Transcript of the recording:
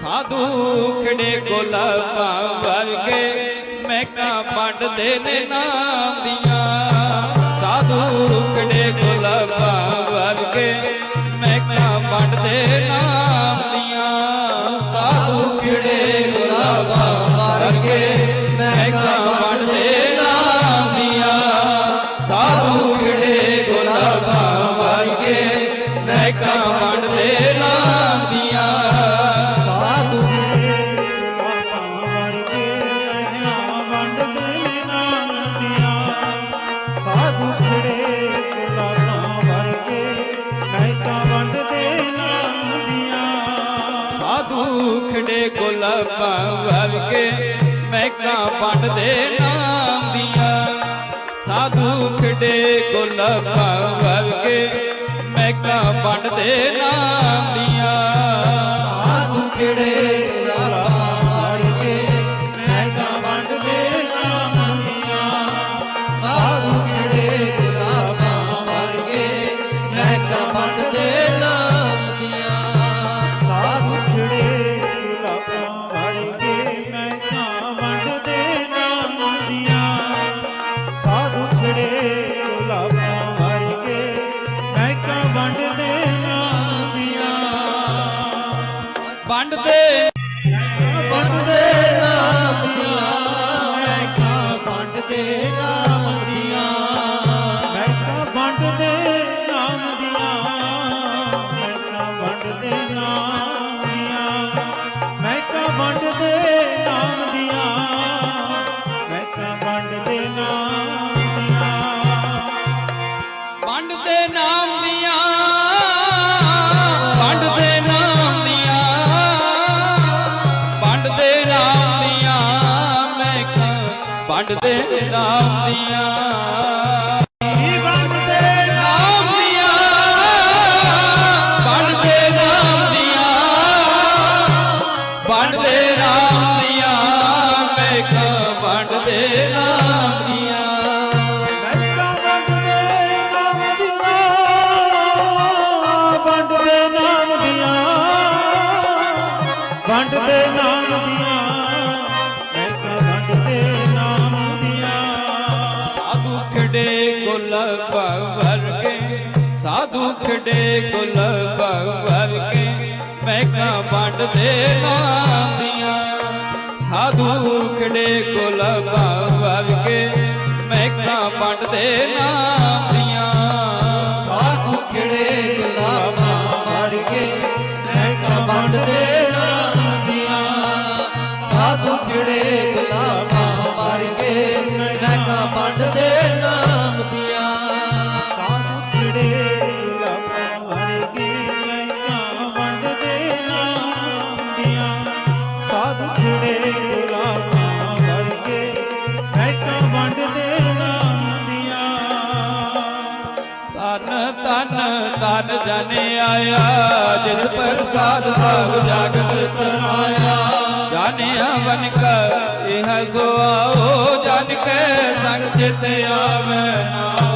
ਸਾਧੂ ਖੜੇ ਗੁਲਾਬਾਂ ਵਰਗੇ ਮਹਿਕਾਂ ਵੰਡਦੇ ਨੇ ਨਾਮ ਦੀਆਂ। ਸਾਧੂ ਖੜੇ ਗੁਲਾਬਾਂ ਵਰਗੇ ਮਹਿਕਾਂ ਵੰਡਦੇ ਨਾਮ ਦੀਆਂ। ਸਾਧੂ ਖੜੇ ਗੁਲਾਬਾਂ ਵਰਗੇ ਮਹਿਕਾਂ ਵੰਡਦੇ ਨਾਮ ਦੀਆਂ। ਸਾਧੂ ਖੜੇ ਗੁਲਾਬਾਂ ਵਰਗੇ ਮਹਿਕਾਂ ਵੰਡਦੇ ਨਾਮ ਸਾਧੂ ਖੜੇ ਗੁਲਾਬਾਂ ਵਰਗੇ ਮਹਿਕਾਂ ਵੰਡਦੇ ਨਾਮ ਦੀਆਂ। ਸਾਧੂ ਖੜੇ ਗੁਲਾਬਾਂ ਵਰਗੇ ਮਹਿਕਾਂ ਵੰਡਦੇ ਨਾਮ ਖੜੇ ਗੁਲਾਬਾਂ ਵਰਗੇ ਮਹਿਕਾਂ ਵੰਡਦੇ ਨਾਮ ਦੀਆਂ ਵੰਡਦੇ। ਵੰਡਦੇ ਨਾਮ ਦੀਆਂ ਵੰਡਦੇ ਨਾਮ ਵੰਡਦੇ ਨਾਮ ਦੀਆਂ। ਗੁਲਾਬਾਂ ਵਰਗੇ, ਸਾਧੂ ਖੜੇ ਗੁਲਾਬਾਂ ਵਰਗੇ, ਮਹਿਕਾਂ ਵੰਡਦੇ ਨਾਮ ਦੀਆਂ ਸਾਧੂ ਖੜੇ ਗੁਲਾਬਾਂ ਵਰਗੇ, ਮਹਿਕਾਂ ਵੰਡਦੇ ਨਾਮ ਦੀਆਂ ਸਾਧੂ ਖਿੜੇ ਗੁਲਾਬਾਂ ਵਰਗੇ, ਮਹਿਕਾਂ ਵੰਡਦੇ ਨਾਮ ਦੀਆਂ ਸਾਧੂ ਖਿੜੇ ਗੁਲਾਬਾਂ ਵਰਗੇ, ਮਹਿਕਾਂ ਵੰਡਦੇ ਨਾਮ ਤਨ ਜਨ ਆਇਆ, ਜਿਸ ਪ੍ਰਸਾਦ ਸਭ ਜਗਤ ਤਰਾਇਆ ਜਾਣਿਆ ਵਨ ਕਰ ਇਹ ਸੋ ਆਓ ਜਨ ਕੇ ਸੰਗ ਚਿਤ ਆਵੇ ਨਾ